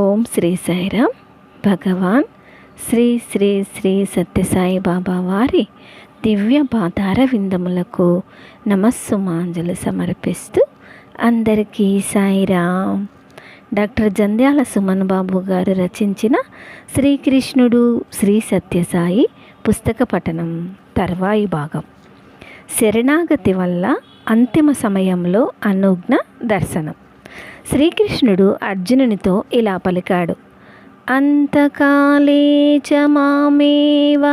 ఓం శ్రీ సాయిరామ్ భగవాన్ శ్రీ శ్రీ శ్రీ సత్యసాయి బాబా వారి దివ్య పాతార విందములకు నమస్సుమాంజలు సమర్పిస్తూ అందరికీ సాయిరామ్ డాక్టర్ జంధ్యాల సుమన్ బాబు గారు రచించిన శ్రీకృష్ణుడు శ్రీ సత్యసాయి పుస్తక పఠనం తర్వాయి భాగం. శరణాగతి వల్ల అంతిమ సమయంలో అనుజ్ఞ దర్శనం. శ్రీకృష్ణుడు అర్జునునితో ఇలా పలికాడు. అంతకాలే చ మామేవ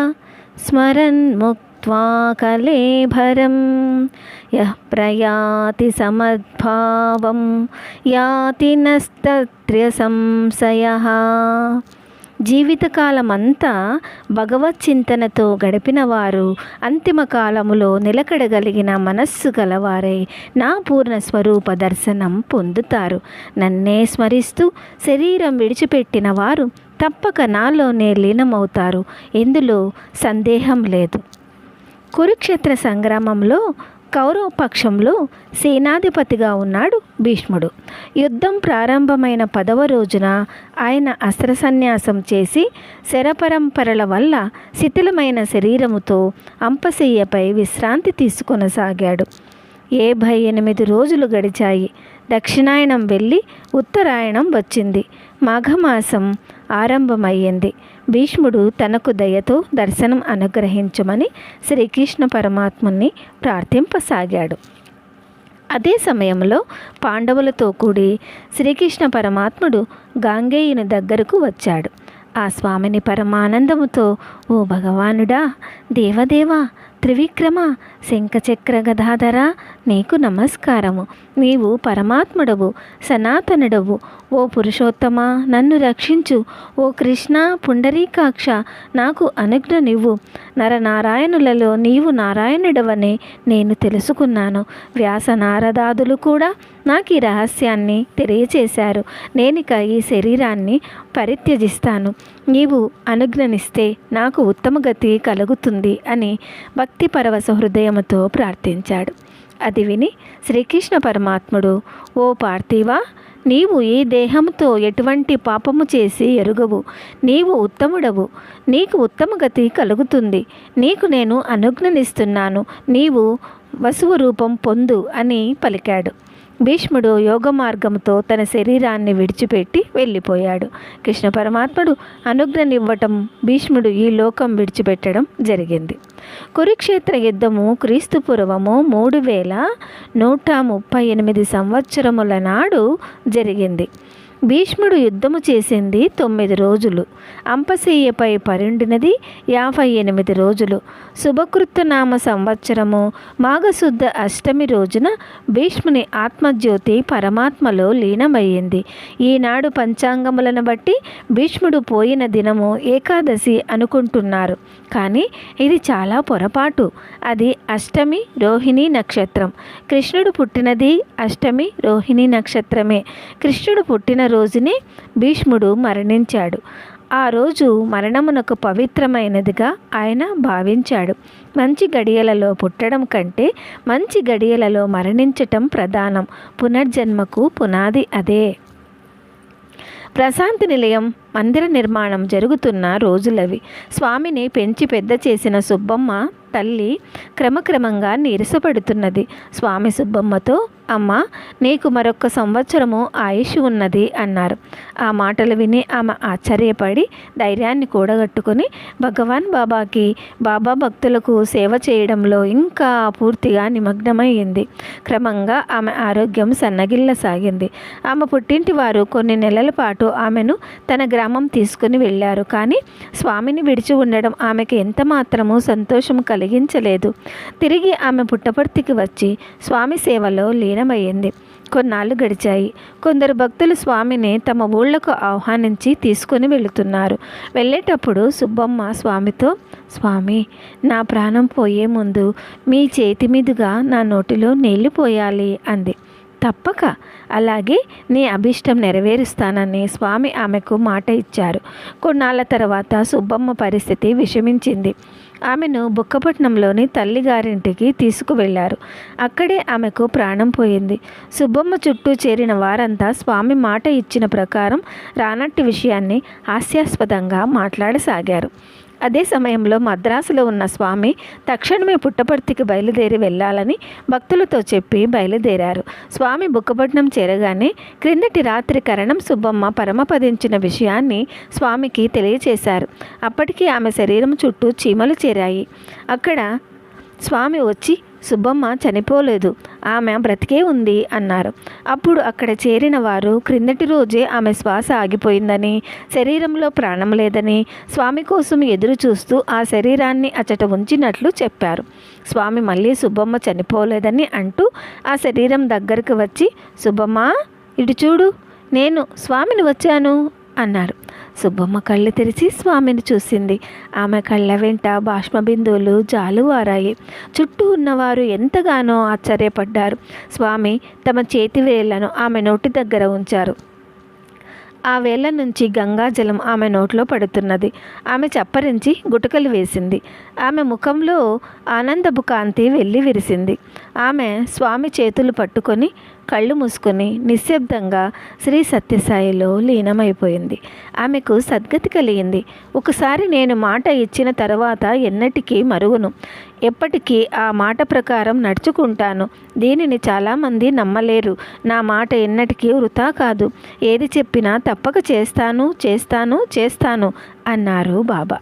స్మరన్ ముక్త్వా కలేభరం యః ప్రయాతి సమద్భావం యాతి నస్తత్ర్య సంశయ జీవితకాలమంతా భగవత్ చింతనతో గడిపిన వారు అంతిమ కాలములో నిలకడగలిగిన మనస్సు గలవారై. నా పూర్ణ స్వరూప దర్శనం పొందుతారు. నన్నే స్మరిస్తూ శరీరం విడిచిపెట్టిన వారు తప్పక నాలోనే లీనమవుతారు. ఇందులో సందేహం లేదు. కురుక్షేత్ర సంగ్రామంలో కౌరవ పక్షంలో సేనాధిపతిగా ఉన్నాడు భీష్ముడు. యుద్ధం ప్రారంభమైన పదవ రోజున ఆయన అస్త్ర సన్యాసం చేసి శరపరంపరల వల్ల శిథిలమైన శరీరముతో అంపశయ్యపై విశ్రాంతి తీసుకొనసాగాడు. ఏభై ఎనిమిది రోజులు గడిచాయి. దక్షిణాయనం వెళ్ళి ఉత్తరాయణం వచ్చింది. మాఘమాసం ఆరంభమయ్యింది. భీష్ముడు తనకు దయతో దర్శనం అనుగ్రహించమని శ్రీకృష్ణ పరమాత్ముని ప్రార్థింపసాగాడు. అదే సమయంలో పాండవులతో కూడి శ్రీకృష్ణ పరమాత్ముడు గాంగేయుని దగ్గరకు వచ్చాడు. ఆ స్వామిని పరమానందముతో ఓ భగవానుడా దేవదేవా త్రివిక్రమ శంఖచక్ర గదాధర నీకు నమస్కారము. నీవు పరమాత్ముడవు సనాతనుడవు. ఓ పురుషోత్తమ నన్ను రక్షించు. ఓ కృష్ణ పుండరీకాక్ష నాకు అనుజ్ఞనివ్వు నరనారాయణులలో నీవు నారాయణుడవని నేను తెలుసుకున్నాను. వ్యాస నారదాదులు కూడా నాకు ఈ రహస్యాన్ని తెలియచేశారు. నేనిక ఈ శరీరాన్ని పరిత్యజిస్తాను. నీవు అనుజ్ఞనిస్తే నాకు ఉత్తమ గతి కలుగుతుంది అని భక్తి పరవశ హృదయముతో ప్రార్థించాడు. అది విని శ్రీకృష్ణ పరమాత్ముడు ఓ పార్థివా నీవు ఈ దేహంతో ఎటువంటి పాపము చేసి ఎరుగవు. నీవు ఉత్తముడవు. నీకు ఉత్తమ గతి కలుగుతుంది. నీకు నేను అనుజ్ఞనిస్తున్నాను నీవు వసువు రూపం పొందు అని పలికాడు. భీష్ముడు యోగ మార్గంతో తన శరీరాన్ని విడిచిపెట్టి వెళ్ళిపోయాడు. కృష్ణ పరమాత్ముడు అనుజ్ఞనివ్వటం భీష్ముడు ఈ లోకం విడిచిపెట్టడం జరిగింది. కురుక్షేత్ర యుద్ధము క్రీస్తు పూర్వము మూడు వేల నూట ముప్పై ఎనిమిది సంవత్సరముల నాడు జరిగింది. భీష్ముడు యుద్ధము చేసింది తొమ్మిది రోజులు. అంపశయ్యపై పరుండినది యాభై ఎనిమిది రోజులు. శుభకృత్తునామ సంవత్సరము మాఘశుద్ధ అష్టమి రోజున భీష్ముని ఆత్మజ్యోతి పరమాత్మలో లీనమయ్యింది. ఈనాడు పంచాంగములను బట్టి భీష్ముడు పోయిన దినము ఏకాదశి అనుకుంటున్నారు. కానీ ఇది చాలా పొరపాటు. అది అష్టమి రోహిణి నక్షత్రం. కృష్ణుడు పుట్టినది అష్టమి రోహిణి నక్షత్రమే. కృష్ణుడు పుట్టిన రోజునే భీష్ముడు మరణించాడు. ఆ రోజు మరణమునకు పవిత్రమైనదిగా ఆయన భావించాడు. మంచి గడియలలో పుట్టడం కంటే మంచి గడియలలో మరణించటం ప్రధానం. పునర్జన్మకు పునాది అదే. ప్రశాంతి నిలయం మందిర నిర్మాణం జరుగుతున్న రోజులవి. స్వామిని పెంచి పెద్ద చేసిన సుబ్బమ్మ తల్లి క్రమక్రమంగా నీరసపడుతున్నది. స్వామి సుబ్బమ్మతో అమ్మ నీకు మరొక సంవత్సరము ఆయుష్ ఉన్నది అన్నారు. ఆ మాటలు విని ఆమె ఆశ్చర్యపడి ధైర్యాన్ని కూడగట్టుకొని భగవాన్ బాబాకి బాబా భక్తులకు సేవ చేయడంలో ఇంకా పూర్తిగా నిమగ్నమైంది. క్రమంగా ఆమె ఆరోగ్యం సన్నగిల్లసాగింది ఆమె పుట్టింటి వారు కొన్ని నెలల పాటు ఆమెను తన గ్రామం తీసుకుని వెళ్ళారు. కానీ స్వామిని విడిచి ఉండడం ఆమెకి ఎంత మాత్రము సంతోషం కలిగించలేదు. తిరిగి ఆమె పుట్టపర్తికి వచ్చి స్వామి సేవలో లీనమయ్యింది కొన్నాళ్ళు గడిచాయి. కొందరు భక్తులు స్వామిని తమ ఊళ్ళకు ఆహ్వానించి తీసుకొని వెళుతున్నారు. వెళ్ళేటప్పుడు సుబ్బమ్మ స్వామితో స్వామి నా ప్రాణం పోయే ముందు మీ చేతి మీదుగా నా నోటిలో నీళ్ళు పోయాలి అంది. తప్పక. అలాగే నీ అభిష్టం నెరవేరుస్తానని స్వామి ఆమెకు మాట ఇచ్చారు. కొన్నాళ్ళ తర్వాత సుబ్బమ్మ పరిస్థితి విషమించింది. ఆమెను బుక్కపట్నంలోని తల్లిగారింటికి తీసుకువెళ్ళారు అక్కడే ఆమెకు ప్రాణం పోయింది. సుబ్బమ్మ చుట్టూ చేరిన వారంతా స్వామి మాట ఇచ్చిన ప్రకారం రానట్టి విషయాన్ని హాస్యాస్పదంగా మాట్లాడసాగారు. అదే సమయంలో మద్రాసులో ఉన్న స్వామి తక్షణమే పుట్టపర్తికి బయలుదేరి వెళ్ళాలని భక్తులతో చెప్పి బయలుదేరారు. స్వామి బుక్కపట్నం చేరగానే క్రిందటి రాత్రి కరణం సుబ్బమ్మ పరమపదించిన విషయాన్ని స్వామికి తెలియచేశారు. అప్పటికి ఆమె శరీరం చుట్టూ చీమలు చేరాయి. అక్కడ స్వామి వచ్చి సుబ్బమ్మ చనిపోలేదు. ఆమె బ్రతికే ఉంది అన్నారు. అప్పుడు అక్కడ చేరిన వారు క్రిందటి రోజే ఆమె శ్వాస ఆగిపోయిందని శరీరంలో ప్రాణం లేదని స్వామి కోసం ఎదురు చూస్తూ ఆ శరీరాన్ని అచట ఉంచినట్లు చెప్పారు. స్వామి మళ్ళీ సుబ్బమ్మ చనిపోలేదని అంటూ ఆ శరీరం దగ్గరకు వచ్చి సుబ్బమ్మ ఇటు చూడు నేను స్వామిని వచ్చాను అన్నారు. సుబ్బమ్మ కళ్ళు తెరిచి స్వామిని చూసింది. ఆమె కళ్ళ వెంట బాష్మ బిందువులు జాలువారాయి చుట్టూ ఉన్నవారు ఎంతగానో ఆశ్చర్యపడ్డారు. స్వామి తమ చేతి వేళ్ళను ఆమె నోటి దగ్గర ఉంచారు. ఆ వేళ్ళ నుంచి గంగాజలం ఆమె నోట్లో పడుతున్నది. ఆమె చప్పరించి గుటకలు వేసింది. ఆమె ముఖంలో ఆనందపు కాంతి వెళ్ళి విరిసింది. ఆమె స్వామి చేతులు పట్టుకొని కళ్ళు మూసుకొని నిశ్శబ్దంగా శ్రీ సత్యసాయిలో లీనమైపోయింది. ఆమెకు సద్గతి కలిగింది ఒకసారి నేను మాట ఇచ్చిన తర్వాత ఎన్నటికీ మరుగును. ఎప్పటికీ ఆ మాట ప్రకారం నడుచుకుంటాను. దీనిని చాలామంది నమ్మలేరు. నా మాట ఎన్నటికీ వృథా కాదు. ఏది చెప్పినా తప్పక చేస్తాను చేస్తాను చేస్తాను అన్నారు బాబా.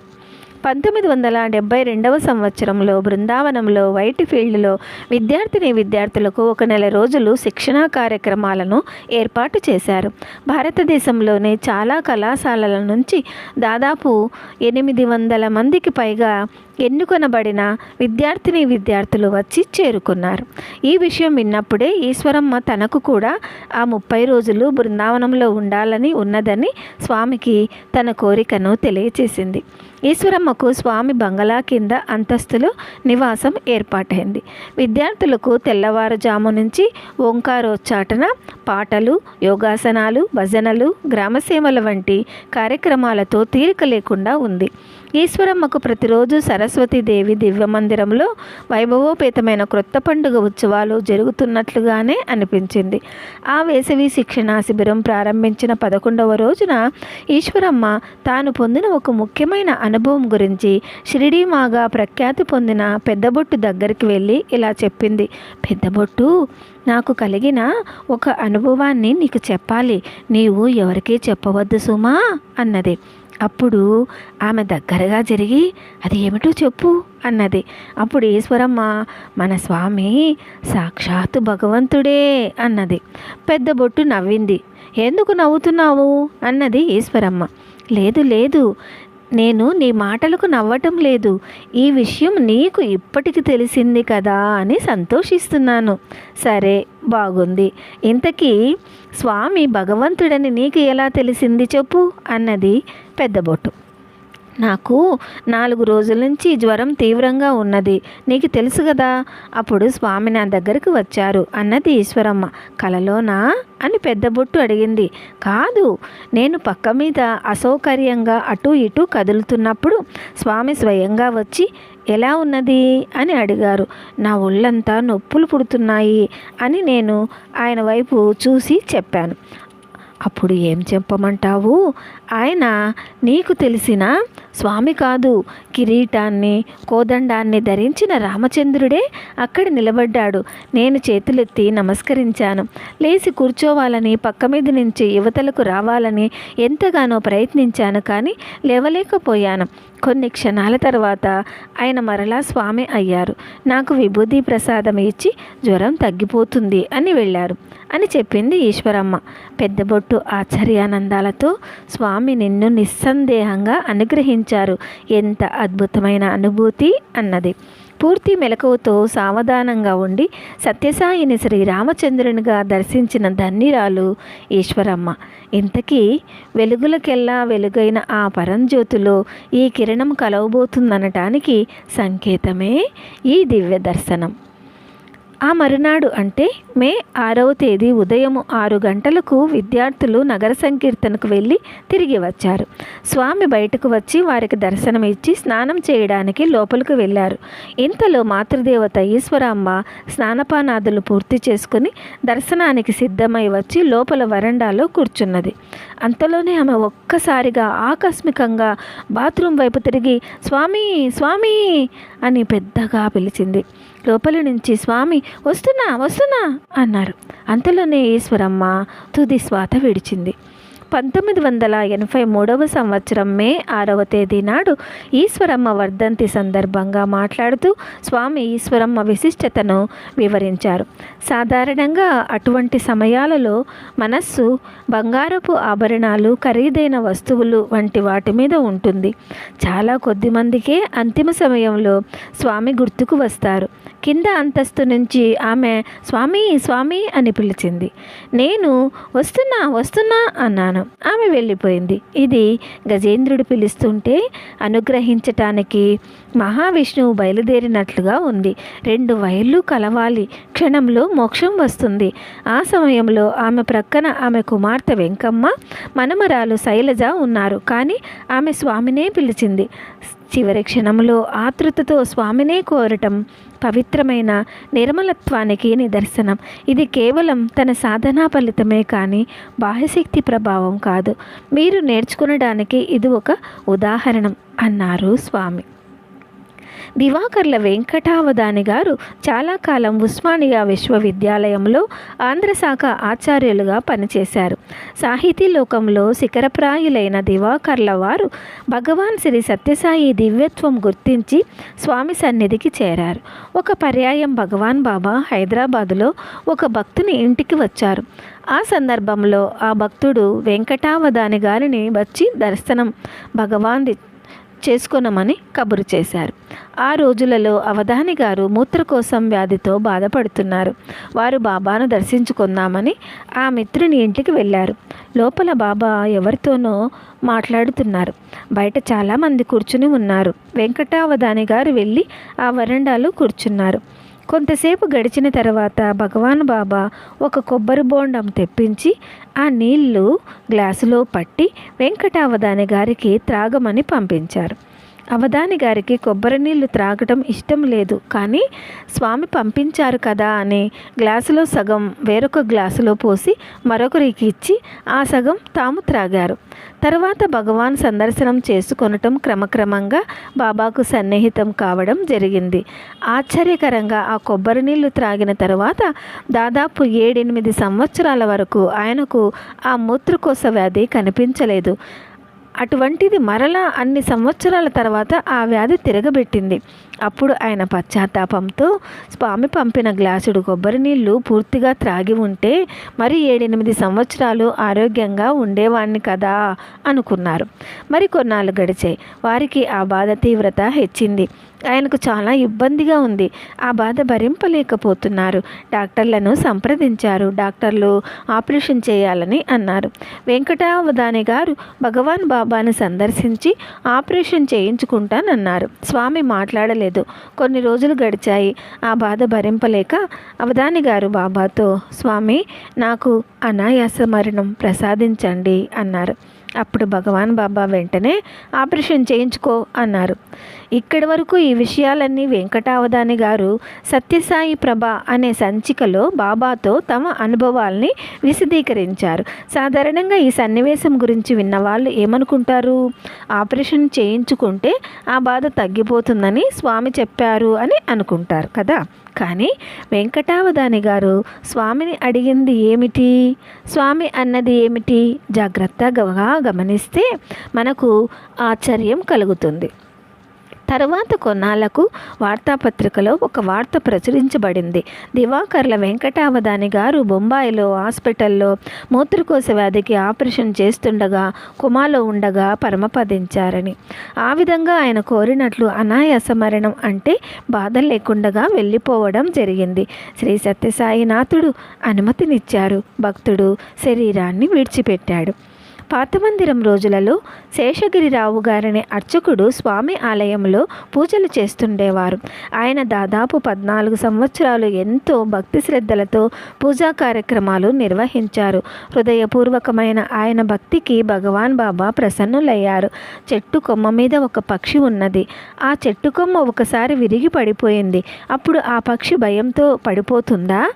పంతొమ్మిది వందల డెబ్బై రెండవ సంవత్సరంలో బృందావనంలో వైట్ ఫీల్డ్లో విద్యార్థిని విద్యార్థులకు ఒక నెల రోజులు శిక్షణా కార్యక్రమాలను ఏర్పాటు చేశారు. భారతదేశంలోని చాలా కళాశాలల నుంచి దాదాపు ఎనిమిది వందల మందికి పైగా ఎన్నుకొనబడిన విద్యార్థిని విద్యార్థులు వచ్చి చేరుకున్నారు. ఈ విషయం విన్నప్పుడే ఈశ్వరమ్మ తనకు కూడా ఆ ముప్పై రోజులు బృందావనంలో ఉండాలని ఉన్నదని స్వామికి తన కోరికను తెలియచేసింది. ఈశ్వరమ్మకు స్వామి బంగళా కింద అంతస్తులో నివాసం ఏర్పాటైంది. విద్యార్థులకు తెల్లవారుజాము నుంచి ఓంకారోచ్చాటన పాటలు యోగాసనాలు భజనలు గ్రామసేవల వంటి కార్యక్రమాలతో తీరిక లేకుండా ఉంది. ఈశ్వరమ్మకు ప్రతిరోజు సరస్వతీదేవి దివ్య మందిరంలో వైభవోపేతమైన క్రొత్త పండుగ ఉత్సవాలు జరుగుతున్నట్లుగానే అనిపించింది. ఆ వేసవి శిక్షణ శిబిరం ప్రారంభించిన పదకొండవ రోజున ఈశ్వరమ్మ తాను పొందిన ఒక ముఖ్యమైన అనుభవం గురించి షిరిడీమాగా ప్రఖ్యాతి పొందిన పెద్దబొట్టు దగ్గరికి వెళ్ళి ఇలా చెప్పింది. పెద్దబొట్టు నాకు కలిగిన ఒక అనుభవాన్ని నీకు చెప్పాలి. నీవు ఎవరికీ చెప్పవద్దు సుమా అన్నది. అప్పుడు ఆమె దగ్గరగా జరిగి అది ఏమిటో చెప్పు అన్నది. అప్పుడు ఈశ్వరమ్మ మన స్వామి సాక్షాత్తు భగవంతుడే అన్నది. పెద్ద బొట్టు నవ్వింది. ఎందుకు నవ్వుతున్నావు? అన్నది ఈశ్వరమ్మ. లేదు లేదు. నేను నీ మాటలకు నవ్వటం లేదు. ఈ విషయం నీకు ఇప్పటికి తెలిసింది కదా అని సంతోషిస్తున్నాను. సరే బాగుంది. ఇంతకీ స్వామి భగవంతుడని నీకు ఎలా తెలిసింది చెప్పు అన్నది పెద్ద బొట్టు. నాకు నాలుగు రోజుల నుంచి జ్వరం తీవ్రంగా ఉన్నది. నీకు తెలుసు కదా అప్పుడు స్వామి నా దగ్గరికి వచ్చారు. అన్నది ఈశ్వరమ్మ. కలలోనా? అని పెద్ద బొట్టు అడిగింది. కాదు నేను పక్క మీద అసౌకర్యంగా అటు ఇటు కదులుతున్నప్పుడు స్వామి స్వయంగా వచ్చి ఎలా ఉన్నది? అని అడిగారు. నా ఒళ్ళంతా నొప్పులు పుడుతున్నాయి అని నేను ఆయన వైపు చూసి చెప్పాను. అప్పుడు ఏం చెప్పమంటావు? ఆయన నీకు తెలిసిన స్వామి కాదు. కిరీటాన్ని కోదండాన్ని ధరించిన రామచంద్రుడే అక్కడ నిలబడ్డాడు. నేను చేతులెత్తి నమస్కరించాను. లేచి కూర్చోవాలని పక్క మీద నుంచి యువతలకు రావాలని ఎంతగానో ప్రయత్నించాను కానీ లేవలేకపోయాను. కొన్ని క్షణాల తర్వాత ఆయన మరలా స్వామి అయ్యారు. నాకు విభూతి ప్రసాదం ఇచ్చి జ్వరం తగ్గిపోతుంది అని వెళ్ళారు అని చెప్పింది ఈశ్వరమ్మ. పెద్దబొట్టు ఆశ్చర్యానందాలతో స్వామి నిన్ను నిస్సందేహంగా అనుగ్రహించారు. ఎంత అద్భుతమైన అనుభూతి అన్నది. పూర్తి మెలకువతో సావధానంగా ఉండి సత్యసాయిని శ్రీరామచంద్రునిగా దర్శించిన ధన్యురాలు ఈశ్వరమ్మ. ఇంతకీ వెలుగులకెల్లా వెలుగైన ఆ పరంజ్యోతిలో ఈ కిరణం కలవబోతుందనటానికి సంకేతమే ఈ దివ్య దర్శనం ఆ మరునాడు అంటే మే ఆరవ తేదీ ఉదయం ఆరు గంటలకు విద్యార్థులు నగర సంకీర్తనకు వెళ్ళి తిరిగి వచ్చారు. స్వామి బయటకు వచ్చి వారికి దర్శనం ఇచ్చి స్నానం చేయడానికి లోపలికి వెళ్ళారు. ఇంతలో మాతృదేవత ఈశ్వరమ్మ స్నానపానాదులు పూర్తి చేసుకుని దర్శనానికి సిద్ధమై వచ్చి లోపల వరండాలో కూర్చున్నది. అంతలోనే ఆమె ఒక్కసారిగా ఆకస్మికంగా బాత్రూమ్ వైపు తిరిగి స్వామి స్వామి అని పెద్దగా పిలిచింది. లోపలి నుంచి స్వామి వస్తున్నా వస్తున్నా అన్నారు. అంతలోనే ఈశ్వరమ్మ తుది స్వాత విడిచింది. పంతొమ్మిది వందల ఎనభై మూడవ సంవత్సరం మే ఆరవ తేదీ నాడు ఈశ్వరమ్మ వర్ధంతి సందర్భంగా మాట్లాడుతూ స్వామి ఈశ్వరమ్మ విశిష్టతను వివరించారు. సాధారణంగా అటువంటి సమయాలలో మనస్సు బంగారపు ఆభరణాలు ఖరీదైన వస్తువులు వంటి వాటి మీద ఉంటుంది. చాలా కొద్ది మందికే అంతిమ సమయంలో స్వామి గుర్తుకు వస్తారు. కింద అంతస్తు నుంచి ఆమె స్వామి స్వామి అని పిలిచింది. నేను వస్తున్నా వస్తున్నా అన్నాను. ఆమె వెళ్ళిపోయింది. ఇది గజేంద్రుడు పిలుస్తుంటే అనుగ్రహించటానికి మహావిష్ణువు బయలుదేరినట్లుగా ఉంది. రెండు వైర్లు కలవాలి. క్షణంలో మోక్షం వస్తుంది. ఆ సమయంలో ఆమె ప్రక్కన ఆమె కుమార్తె వెంకమ్మ మనమరాలు శైలజ ఉన్నారు. కానీ ఆమె స్వామినే పిలిచింది. చివరి క్షణంలో ఆతృతతో స్వామినే కోరటం పవిత్రమైన నిర్మలత్వానికి నిదర్శనం. ఇది కేవలం తన సాధనా ఫలితమే కానీ బాహ్యశక్తి ప్రభావం కాదు. మీరు నేర్చుకునడానికి ఇది ఒక ఉదాహరణం అన్నారు స్వామి. దివాకర్ల వెంకటావధాని గారు చాలా కాలం ఉస్మానియా విశ్వవిద్యాలయంలో ఆంధ్ర శాఖ ఆచార్యులుగా పనిచేశారు. సాహితీ లోకంలో శిఖరప్రాయులైన దివాకర్ల వారు భగవాన్ శ్రీ సత్యసాయి దివ్యత్వం గుర్తించి స్వామి సన్నిధికి చేరారు. ఒక పర్యాయం భగవాన్ బాబా హైదరాబాదులో ఒక భక్తుని ఇంటికి వచ్చారు. ఆ సందర్భంలో ఆ భక్తుడు వెంకటావధాని గారిని వచ్చి దర్శనం భగవాన్ చేసుకొనమని కబురు చేశారు. ఆ రోజులలో అవధాని గారు మూత్రకోశం వ్యాధితో బాధపడుతున్నారు. వారు బాబాను దర్శించుకుందామని ఆ మిత్రుని ఇంటికి వెళ్ళారు. లోపల బాబా ఎవరితోనో మాట్లాడుతున్నారు. బయట చాలామంది కూర్చుని ఉన్నారు. వెంకటావధాని గారు వెళ్ళి ఆ వరండాలో కూర్చున్నారు. కొంతసేపు గడిచిన తర్వాత భగవాన్ బాబా ఒక కొబ్బరి బోండం తెప్పించి ఆ నీళ్ళు గ్లాసులో పట్టి వెంకటావధాని గారికి త్రాగమని పంపించారు. అవధాని గారికి కొబ్బరి నీళ్ళు త్రాగటం ఇష్టం లేదు. కానీ స్వామి పంపించారు కదా అని గ్లాసులో సగం వేరొక గ్లాసులో పోసి మరొకరికి ఇచ్చి ఆ సగం తాము త్రాగారు. తర్వాత భగవాన్ సందర్శనం చేసుకొనటం క్రమక్రమంగా బాబాకు సన్నిహితం కావడం జరిగింది. ఆశ్చర్యకరంగా ఆ కొబ్బరి నీళ్ళు త్రాగిన తర్వాత దాదాపు ఏడెనిమిది సంవత్సరాల వరకు ఆయనకు ఆ మూత్రకోశ వ్యాధి కనిపించలేదు. అటువంటిది మరలా అన్ని సంవత్సరాల తర్వాత ఆ వ్యాధి తిరగబెట్టింది. అప్పుడు ఆయన పశ్చాత్తాపంతో స్వామి పంపిన గ్లాసుడు కొబ్బరి నీళ్ళు పూర్తిగా త్రాగి ఉంటే మరి ఏడెనిమిది సంవత్సరాలు ఆరోగ్యంగా ఉండేవాణ్ణి కదా అనుకున్నారు. మరి కొన్నాళ్ళు గడిచాయి వారికి ఆ బాధ తీవ్రత హెచ్చింది. ఆయనకు చాలా ఇబ్బందిగా ఉంది. ఆ బాధ భరింపలేకపోతున్నారు. డాక్టర్లను సంప్రదించారు. డాక్టర్లు ఆపరేషన్ చేయాలని అన్నారు. వెంకటావధాని గారు భగవాన్ బాబాను సందర్శించి ఆపరేషన్ చేయించుకుంటానన్నారు. స్వామి మాట్లాడలేదు. కొన్ని రోజులు గడిచాయి. ఆ బాధ భరింపలేక అవధాని గారు బాబాతో స్వామి నాకు అనాయాస మరణం ప్రసాదించండి అన్నారు. అప్పుడు భగవాన్ బాబా వెంటనే ఆపరేషన్ చేయించుకో అన్నారు. ఇక్కడి వరకు ఈ విషయాలన్నీ వెంకటావధాని గారు సత్యసాయి ప్రభ అనే సంచికలో బాబాతో తమ అనుభవాల్ని విశదీకరించారు. సాధారణంగా ఈ సన్నివేశం గురించి విన్నవాళ్ళు ఏమనుకుంటారు? ఆపరేషన్ చేయించుకుంటే ఆ బాధ తగ్గిపోతుందని స్వామి చెప్పారు అని అనుకుంటారు కదా. కానీ వెంకటావధాని గారు స్వామిని అడిగింది ఏమిటి? స్వామి అన్నది ఏమిటి? జాగ్రత్తగా గమనిస్తే మనకు ఆశ్చర్యం కలుగుతుంది. తర్వాత కొన్నాళ్ళకు వార్తాపత్రికలో ఒక వార్త ప్రచురించబడింది. దివాకర్ల వెంకటావధాని గారు బొంబాయిలో హాస్పిటల్లో మూత్రకోశ వ్యాధికి ఆపరేషన్ చేస్తుండగా కుమాలో ఉండగా పరమపదించారని. ఆ విధంగా ఆయన కోరినట్లు అనాయాస మరణం అంటే బాధ లేకుండా వెళ్ళిపోవడం జరిగింది. శ్రీ సత్యసాయినాథుడు అనుమతినిచ్చారు. భక్తుడు శరీరాన్ని విడిచిపెట్టాడు. పాత మందిరం రోజులలో శేషగిరిరావు గారనే అర్చకుడు స్వామి ఆలయంలో పూజలు చేస్తుండేవారు. ఆయన దాదాపు పద్నాలుగు సంవత్సరాలు ఎంతో భక్తి శ్రద్ధలతో పూజా కార్యక్రమాలు నిర్వహించారు. హృదయపూర్వకమైన ఆయన భక్తికి భగవాన్ బాబా ప్రసన్నులయ్యారు. చెట్టు కొమ్మ మీద ఒక పక్షి ఉన్నది. ఆ చెట్టు కొమ్మ ఒకసారి విరిగి పడిపోయింది. అప్పుడు ఆ పక్షి భయంతో పడిపోతుందా?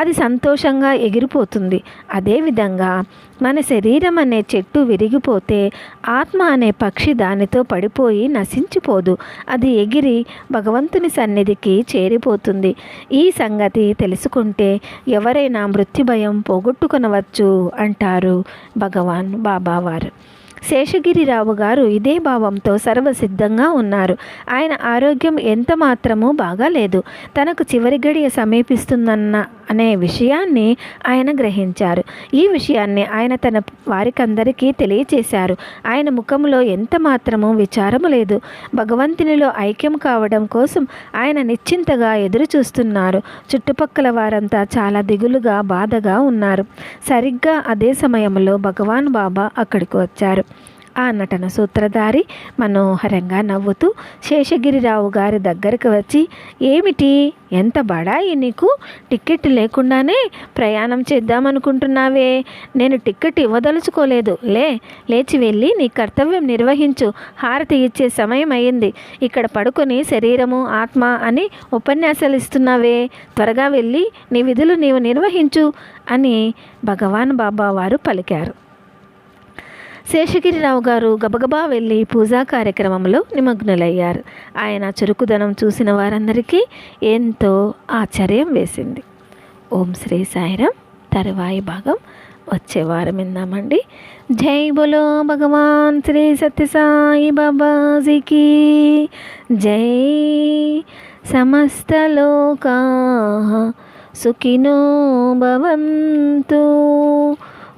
అది సంతోషంగా ఎగిరిపోతుంది. అదేవిధంగా మన శరీరం అనే చెట్టు విరిగిపోతే ఆత్మ అనే పక్షి దానితో పడిపోయి నశించిపోదు. అది ఎగిరి భగవంతుని సన్నిధికి చేరిపోతుంది. ఈ సంగతి తెలుసుకుంటే ఎవరైనా మృత్యు భయం పోగొట్టుకునవచ్చు అంటారు భగవాన్ బాబావారు. శేషగిరిరావు గారు ఇదే భావంతో సర్వసిద్ధంగా ఉన్నారు. ఆయన ఆరోగ్యం ఎంత మాత్రమూ బాగాలేదు. తనకు చివరి గడియ సమీపిస్తుందన్న అనే విషయాన్ని ఆయన గ్రహించారు. ఈ విషయాన్ని ఆయన తన వారికందరికీ తెలియచేశారు. ఆయన ముఖంలో ఎంత మాత్రము విచారము లేదు. భగవంతునిలో ఐక్యం కావడం కోసం ఆయన నిశ్చింతగా ఎదురు చూస్తున్నారు చుట్టుపక్కల వారంతా చాలా దిగులుగా బాధగా ఉన్నారు. సరిగ్గా అదే సమయంలో భగవాన్ బాబా అక్కడికి వచ్చారు. ఆ నటన సూత్రధారి మనోహరంగా నవ్వుతూ శేషగిరిరావు గారి దగ్గరకు వచ్చి ఏమిటి? ఎంత బడాయి నీకు? టికెట్ లేకుండానే ప్రయాణం చేద్దామనుకుంటున్నావే. నేను టికెట్ ఇవ్వదలుచుకోలేదు. లే లేచి వెళ్ళి నీ కర్తవ్యం నిర్వహించు. హారతి ఇచ్చే సమయం అయింది. ఇక్కడ పడుకొని శరీరము ఆత్మ అని ఉపన్యాసాలు ఇస్తున్నావే. త్వరగా వెళ్ళి నీ విధులు నీవు నిర్వహించు అని భగవాన్ బాబా వారు పలికారు. శేషగిరిరావు గారు గబగబా వెళ్ళి పూజా కార్యక్రమంలో నిమగ్నులయ్యారు. ఆయన చురుకుదనం చూసిన వారందరికీ ఎంతో ఆశ్చర్యం వేసింది. ఓం శ్రీ సాయిరాం. తరువాయి భాగం వచ్చే వారం విందామండి. జై బోలో భగవాన్ శ్రీ సత్యసాయి బాబాజీకి. జై సమస్తలోకా సుఖినో భవంతు.